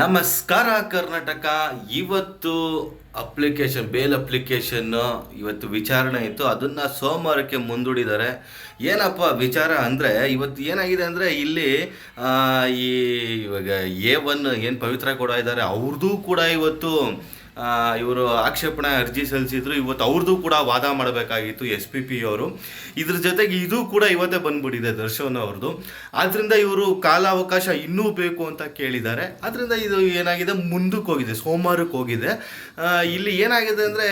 ನಮಸ್ಕಾರ ಕರ್ನಾಟಕ ಇವತ್ತು application, bale application ಇವತ್ತು ವಿಚಾರಣೆ ಇತ್ತು. ಅದನ್ನು ಸೋಮವಾರಕ್ಕೆ ಮುಂದೂಡಿದ್ದಾರೆ. ಏನಪ್ಪ ವಿಚಾರ ಅಂದರೆ, ಇವತ್ತು ಏನಾಗಿದೆ ಅಂದರೆ ಇಲ್ಲಿ ಈ ಇವಾಗ ಎ ಒನ್ ಏನು ಪವಿತ್ರ ಕೂಡ ಇದ್ದಾರೆ. ಅವ್ರದ್ದು ಕೂಡ ಇವತ್ತು ಇವರು ಆಕ್ಷೇಪಣೆ ಅರ್ಜಿ ಸಲ್ಲಿಸಿದ್ರು. ಇವತ್ತು ಅವ್ರದ್ದು ಕೂಡ ವಾದ ಮಾಡಬೇಕಾಗಿತ್ತು ಎಸ್ ಪಿ ಪಿ ಅವರು ಇದ್ರ ಜೊತೆಗೆ ಇದು ಕೂಡ ಇವತ್ತೇ ಬಂದ್ಬಿಟ್ಟಿದೆ ದರ್ಶನ್ ಅವ್ರದ್ದು ಆದ್ದರಿಂದ ಇವರು ಕಾಲಾವಕಾಶ ಇನ್ನೂ ಬೇಕು ಅಂತ ಕೇಳಿದ್ದಾರೆ. ಆದ್ದರಿಂದ ಇದು ಏನಾಗಿದೆ? ಮುಂದಕ್ಕೆ ಹೋಗಿದೆ, ಸೋಮವಾರಕ್ಕೆ ಹೋಗಿದೆ. ಇಲ್ಲಿ ಏನಾಗಿದೆ ಅಂದರೆ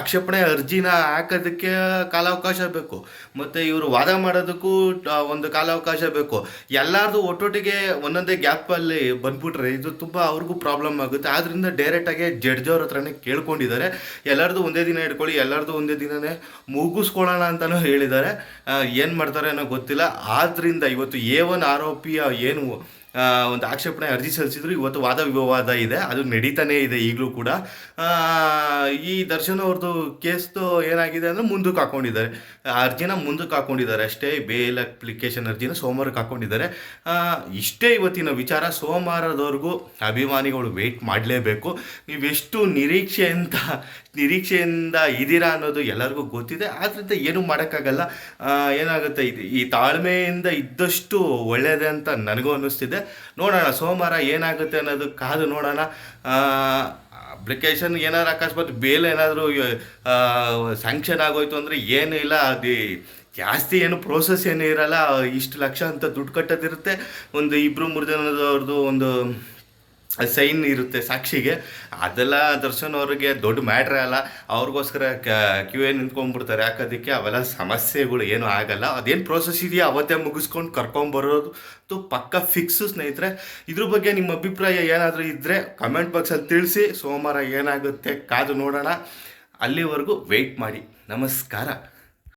ಆಕ್ಷೇಪಣೆ ಅರ್ಜಿನ ಹಾಕೋದಕ್ಕೆ ಕಾಲಾವಕಾಶ ಬೇಕು. ಮತ್ತು ಇವರು ವಾದ ಮಾಡೋದಕ್ಕೂ ಒಂದು ಕಾಲಾವಕಾಶ ಬೇಕು. ಎಲ್ಲಾರ್ದು ಒಟ್ಟೊಟ್ಟಿಗೆ ಒಂದೊಂದೇ ಗ್ಯಾಪಲ್ಲಿ ಬಂದ್ಬಿಟ್ರೆ ಇದು ತುಂಬ ಅವ್ರಿಗೂ ಪ್ರಾಬ್ಲಮ್ ಆಗುತ್ತೆ. ಆದ್ರಿಂದ ಡೈರೆಕ್ಟಾಗಿ ಜಡ್ಜ್ ಅವ್ರ ಹತ್ರನೇ ಕೇಳ್ಕೊಂಡಿದ್ದಾರೆ. ಎಲ್ಲರದು ಒಂದೇ ದಿನ ಇಟ್ಕೊಳ್ಳಿ, ಎಲ್ಲರದು ಒಂದೇ ದಿನನೇ ಮುಗಿಸ್ಕೊಳ್ಳೋಣ ಅಂತಲೂ ಹೇಳಿದ್ದಾರೆ. ಏನು ಮಾಡ್ತಾರೆ ಅನ್ನೋ ಗೊತ್ತಿಲ್ಲ. ಆದ್ದರಿಂದ ಇವತ್ತು ಎ ಒನ್ ಆರೋಪಿಯ ಏನು ಒಂದು ಆಕ್ಷೇಪಣೆ ಅರ್ಜಿ ಸಲ್ಲಿಸಿದ್ರು. ಇವತ್ತು ವಾದ ವಿವಾದ ಇದೆ. ಅದು ನಡೀತಾನೇ ಇದೆ ಈಗಲೂ ಕೂಡ. ಈ ದರ್ಶನ್ ಅವ್ರದ್ದು ಕೇಸ್ದು ಏನಾಗಿದೆ ಅಂದರೆ ಮುಂದಕ್ಕೆ ಹಾಕೊಂಡಿದ್ದಾರೆ. ಅರ್ಜಿನ ಮುಂದಕ್ಕೆ ಹಾಕೊಂಡಿದ್ದಾರೆ ಅಷ್ಟೇ. ಬೇಲ್ ಅಪ್ಲಿಕೇಶನ್ ಅರ್ಜಿನ ಸೋಮವಾರಕ್ಕೆ ಹಾಕೊಂಡಿದ್ದಾರೆ. ಇಷ್ಟೇ ಇವತ್ತಿನ ವಿಚಾರ. ಸೋಮವಾರದವರೆಗೂ ಅಭಿಮಾನಿಗಳು ವೆಯ್ಟ್ ಮಾಡಲೇಬೇಕು. ನೀವೆಷ್ಟು ಅಂತ ನಿರೀಕ್ಷೆಯಿಂದ ಇದ್ದೀರಾ ಅನ್ನೋದು ಎಲ್ಲರಿಗೂ ಗೊತ್ತಿದೆ. ಆದ್ದರಿಂದ ಏನೂ ಮಾಡೋಕ್ಕಾಗಲ್ಲ. ಏನಾಗುತ್ತೆ? ಈ ತಾಳ್ಮೆಯಿಂದ ಇದ್ದಷ್ಟು ಒಳ್ಳೆಯದೇ ಅಂತ ನನಗೂ ಅನ್ನಿಸ್ತಿದೆ. ನೋಡೋಣ, ಸೋಮವಾರ ಏನಾಗುತ್ತೆ ಅನ್ನೋದು ಕಾದು ನೋಡೋಣ. ಅಪ್ಲಿಕೇಶನ್ ಏನಾದ್ರು ಅಕಸ್ಮಾತ್ ಬೇಲ್ ಏನಾದರೂ ಸ್ಯಾಂಕ್ಷನ್ ಆಗೋಯ್ತು ಅಂದರೆ ಏನೂ ಇಲ್ಲ. ಅದು ಜಾಸ್ತಿ ಏನು ಪ್ರೋಸೆಸ್ ಏನೂ ಇರಲ್ಲ. ಇಷ್ಟು ಲಕ್ಷ ಅಂತ ದುಡ್ಡು ಕಟ್ಟೋದಿರುತ್ತೆ. ಒಂದು ಇಬ್ಬರು ಮೂರು ಜನದವ್ರದ್ದು ಒಂದು ಸೈನ್ ಇರುತ್ತೆ ಸಾಕ್ಷಿಗೆ, ಅದೆಲ್ಲ ದರ್ಶನ್ ಅವ್ರಿಗೆ ದೊಡ್ಡ ಮ್ಯಾಟ್ರ್ ಅಲ್ಲ. ಅವ್ರಿಗೋಸ್ಕರ ಕ್ಯೂ ಎ ನಿಂತ್ಕೊಂಡ್ಬಿಡ್ತಾರೆ. ಯಾಕೋದಕ್ಕೆ ಅವೆಲ್ಲ ಸಮಸ್ಯೆಗಳು, ಏನೂ ಆಗಲ್ಲ. ಅದೇನು ಪ್ರೋಸೆಸ್ ಇದೆಯೋ? ಅವತ್ತೇ ಮುಗಿಸ್ಕೊಂಡು ಕರ್ಕೊಂಬರೋದು ಪಕ್ಕ ಫಿಕ್ಸು ಸ್ನೇಹಿತರೆ. ಇದ್ರ ಬಗ್ಗೆ ನಿಮ್ಮ ಅಭಿಪ್ರಾಯ ಏನಾದರೂ ಇದ್ದರೆ ಕಮೆಂಟ್ ಬಾಕ್ಸಲ್ಲಿ ತಿಳಿಸಿ. ಸೋಮವಾರ ಏನಾಗುತ್ತೆ ಕಾದು ನೋಡೋಣ. ಅಲ್ಲಿವರೆಗೂ ವೆಯ್ಟ್ ಮಾಡಿ. ನಮಸ್ಕಾರ.